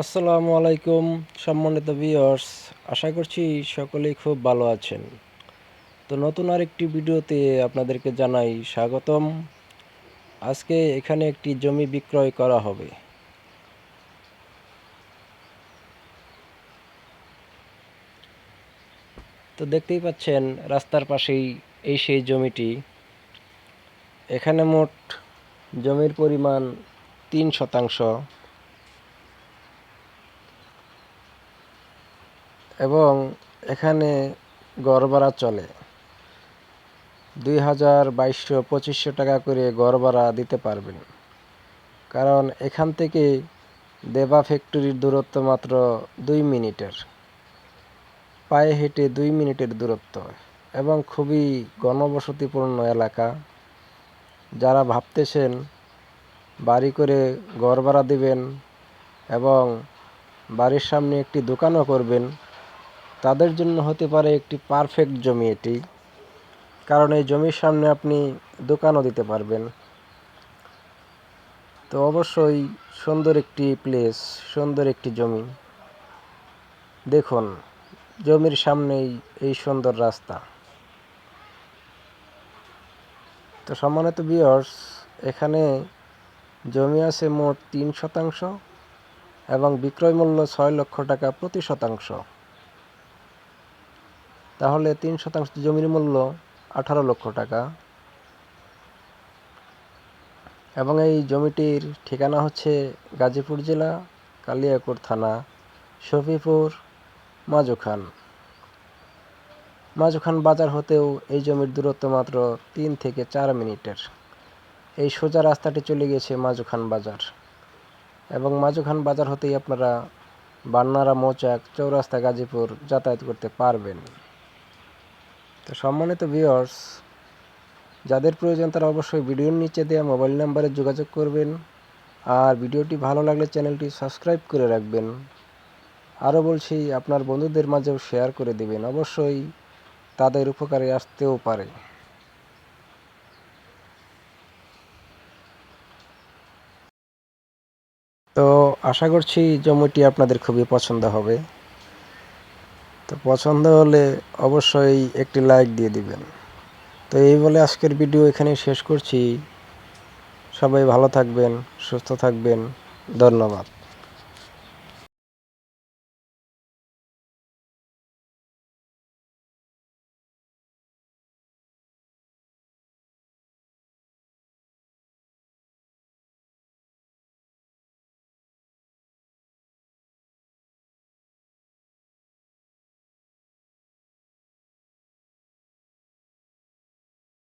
আসসালামু আলাইকুম, সম্মানিত ভিউয়ার্স আশা করছি সকলেই খুব ভালো আছেন। তো নতুন আরেকটি ভিডিওতে আপনাদেরকে জানাই স্বাগতম। আজকে এখানে একটি জমি বিক্রয় করা হবে। তো দেখতেই পাচ্ছেন, রাস্তার পাশেই এই সেই জমিটি। এখানে মোট জমির পরিমাণ তিন শতাংশ। এবং এখানে গড় ভাড়া চলে। দুই হাজার বাইশশো পঁচিশশো টাকা করে গড় ভাড়া দিতে পারবেন। কারণ এখান থেকে দেবা ফ্যাক্টরির দূরত্ব মাত্র দুই মিনিটের। পায়ে হেঁটে দুই মিনিটের দূরত্ব এবং খুবই ঘনবসতিপূর্ণ এলাকা। যারা ভাবতেছেন বাড়ি করে ঘর ভাড়া দেবেন এবং বাড়ির সামনে একটি দোকানও করবেন তাদের জন্য হতে পারে একটি পারফেক্ট জমি এটি। কারণ এই জমির সামনে আপনি দোকানও দিতে পারবেন। তো অবশ্যই সুন্দর একটি প্লেস সুন্দর একটি জমি। দেখুন, জমির সামনেই এই সুন্দর রাস্তা। তো সম্মানিত বিয়ার্স এখানে জমি আছে মোট তিন শতাংশ এবং বিক্রয় মূল্য ছয় লক্ষ টাকা প্রতি শতাংশ। তাহলে তিন শতাংশ জমির মূল্য আঠারো লক্ষ টাকা। এবং এই জমিটির ঠিকানা হচ্ছে গাজীপুর জেলা কালিয়াকৈর থানা, শফিপুর, মাজুখান। মাজুখান বাজার হতেও এই জমির দূরত্ব মাত্র তিন থেকে চার মিনিটের। এই সোজা রাস্তাটি চলে গেছে মাজুখান বাজার। এবং মাজুখান বাজার হতেই আপনারা বান্নারা, মৌচাক, চৌরাস্তা, গাজীপুর যাতায়াত করতে পারবেন। তো সম্মানিত ভিউয়ার্স যাদের প্রয়োজন তারা অবশ্যই ভিডিওর নিচে দেওয়া মোবাইল নাম্বারে যোগাযোগ করবেন। আর ভিডিওটি ভালো লাগলে চ্যানেলটি সাবস্ক্রাইব করে রাখবেন। আরও বলছি, আপনার বন্ধুদের মাঝেও শেয়ার করে দেবেন। অবশ্যই তাদের উপকারে আসতেও পারে। তো আশা করছি জমিটি আপনাদের খুবই পছন্দ হবে। তো পছন্দ হলে অবশ্যই একটি লাইক দিয়ে দিবেন। তো এই বলে আজকের ভিডিও এখানে শেষ করছি। সবাই ভালো থাকবেন, সুস্থ থাকবেন। ধন্যবাদ।